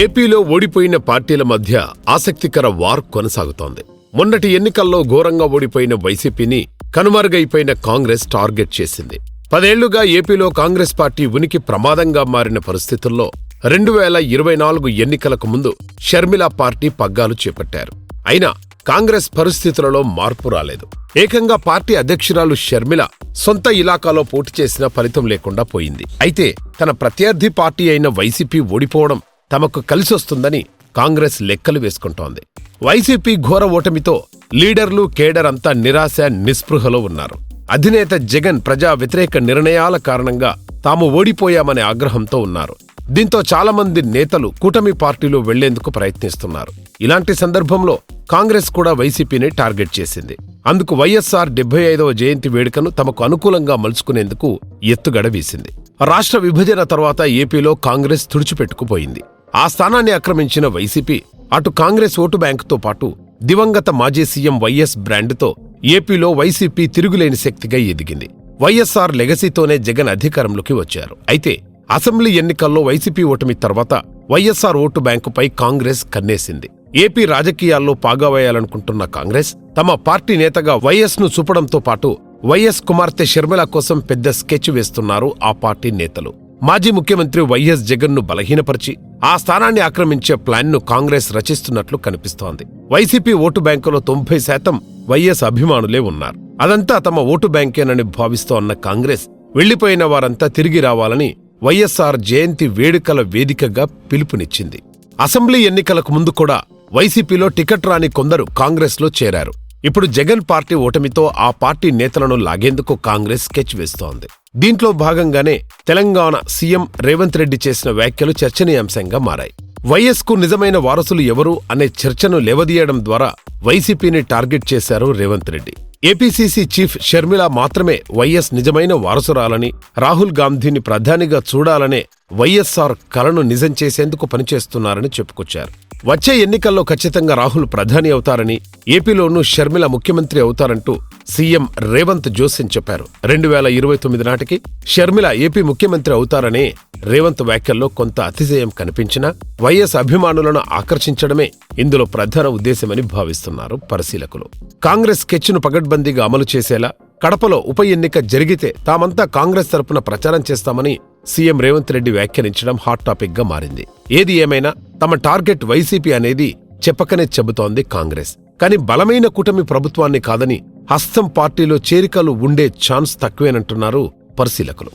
ఏపీలో ఓడిపోయిన పార్టీల మధ్య ఆసక్తికర వార్ కొనసాగుతోంది. మొన్నటి ఎన్నికల్లో ఘోరంగా ఓడిపోయిన వైసీపీని కనుమరుగైపోయిన కాంగ్రెస్ టార్గెట్ చేసింది. పదేళ్ళుగా ఏపీలో కాంగ్రెస్ పార్టీ ఉనికి ప్రమాదంగా మారిన పరిస్థితుల్లో రెండు వేల ఇరవై నాలుగు ఎన్నికలకు ముందు షర్మిల పార్టీ పగ్గాలు చేపట్టారు. అయినా కాంగ్రెస్ పరిస్థితులలో మార్పు రాలేదు. ఏకంగా పార్టీ అధ్యక్షురాలు షర్మిల సొంత ఇలాకాలో పోటీ చేసిన ఫలితం లేకుండా పోయింది. అయితే తన ప్రత్యర్థి పార్టీ అయిన వైసీపీ ఓడిపోవడం తమకు కలిసొస్తుందని కాంగ్రెస్ లెక్కలు వేసుకుంటోంది. వైసీపీ ఘోర ఓటమితో లీడర్లు కేడర్ అంతా నిరాశ నిస్పృహలో ఉన్నారు. అధినేత జగన్ ప్రజా వ్యతిరేక నిర్ణయాల కారణంగా తాము ఓడిపోయామనే ఆగ్రహంతో ఉన్నారు. దీంతో చాలా మంది నేతలు కూటమి పార్టీలో వెళ్ళేందుకు ప్రయత్నిస్తున్నారు. ఇలాంటి సందర్భంలో కాంగ్రెస్ కూడా వైసీపీని టార్గెట్ చేసింది. అందుకు వైఎస్ఆర్ డెబ్బై ఐదవ జయంతి వేడుకను తమకు అనుకూలంగా మలుచుకునేందుకు ఎత్తుగడ వీసింది. రాష్ట్ర విభజన తర్వాత ఏపీలో కాంగ్రెస్ తుడిచిపెట్టుకుపోయింది. ఆ స్థానాన్ని ఆక్రమించిన వైసీపీ అటు కాంగ్రెస్ ఓటు బ్యాంకుతో పాటు దివంగత మాజీ సీఎం వైఎస్ బ్రాండ్తో ఏపీలో వైసీపీ తిరుగులేని శక్తిగా ఎదిగింది. వైఎస్ఆర్ లెగసీతోనే జగన్ అధికారంలోకి వచ్చారు. అయితే అసెంబ్లీ ఎన్నికల్లో వైసీపీ ఓటమి తర్వాత వైఎస్ఆర్ ఓటు బ్యాంకుపై కాంగ్రెస్ కన్నేసింది. ఏపీ రాజకీయాల్లో పాగావేయాలనుకుంటున్న కాంగ్రెస్ తమ పార్టీ నేతగా వైఎస్ను చూపడంతో పాటు వైఎస్ కుమార్తె షర్మిల కోసం పెద్ద స్కెచ్ వేస్తున్నారు ఆ పార్టీ నేతలు. మాజీ ముఖ్యమంత్రి వైఎస్ జగన్ను బలహీనపరిచి ఆ స్థానాన్ని ఆక్రమించే ప్లాన్ను కాంగ్రెస్ రచిస్తున్నట్లు కనిపిస్తోంది. వైసీపీ ఓటు బ్యాంకులో తొంభై శాతం వైఎస్ అభిమానులే ఉన్నారు. అదంతా తమ ఓటు బ్యాంకేనని భావిస్తోన్న కాంగ్రెస్ వెళ్ళిపోయిన వారంతా తిరిగి రావాలని వైఎస్ఆర్ జయంతి వేడుకల వేదికగా పిలుపునిచ్చింది. అసెంబ్లీ ఎన్నికలకు ముందు కూడా వైసీపీలో టికెట్ రాని కొందరు కాంగ్రెస్లో చేరారు. ఇప్పుడు జగన్ పార్టీ ఓటమితో ఆ పార్టీ నేతలను లాగేందుకు కాంగ్రెస్ స్కెచ్ వేస్తోంది. దీంట్లో భాగంగానే తెలంగాణ సీఎం రేవంత్ రెడ్డి చేసిన వ్యాఖ్యలు చర్చనీయాంశంగా మారాయి. వైఎస్కు నిజమైన వారసులు ఎవరు అనే చర్చను లేవదీయడం ద్వారా వైసీపీని టార్గెట్ చేశారు రేవంత్ రెడ్డి. ఏపీసీసీ చీఫ్ షర్మిల మాత్రమే వైఎస్ నిజమైన వారసురాలని రాహుల్ గాంధీని ప్రధానిగా చూడాలనే వైఎస్ఆర్ కలను నిజం చేసేందుకు పనిచేస్తున్నారని చెప్పుకొచ్చారు. వచ్చే ఎన్నికల్లో ఖచ్చితంగా రాహుల్ ప్రధాని అవుతారని ఏపీలోనూ షర్మిల ముఖ్యమంత్రి అవుతారంటూ సీఎం రేవంత్ జోసిన్ చెప్పారు. రెండు వేల ఇరవై తొమ్మిది నాటికి షర్మిల ఏపీ ముఖ్యమంత్రి అవుతారనే రేవంత్ వ్యాఖ్యల్లో కొంత అతిశయం కనిపించినా వైఎస్ అభిమానులను ఆకర్షించడమే ఇందులో ప్రధాన ఉద్దేశమని భావిస్తున్నారు పరిశీలకులు. కాంగ్రెస్ స్కెచ్ను పగడ్బందీగా అమలు చేసేలా కడపలో ఉప ఎన్నిక జరిగితే తామంతా కాంగ్రెస్ తరపున ప్రచారం చేస్తామని సీఎం రేవంత్ రెడ్డి వ్యాఖ్యానించడం హాట్ టాపిక్గా మారింది. ఏది ఏమైనా తమ టార్గెట్ వైసీపీ అనేది చెప్పకనే చెబుతోంది కాంగ్రెస్. కానీ బలమైన కూటమి ప్రభుత్వాన్ని కాదని హస్తం పార్టీలో చేరికలు ఉండే ఛాన్స్ తక్కువేనంటున్నారు పరిశీలకులు.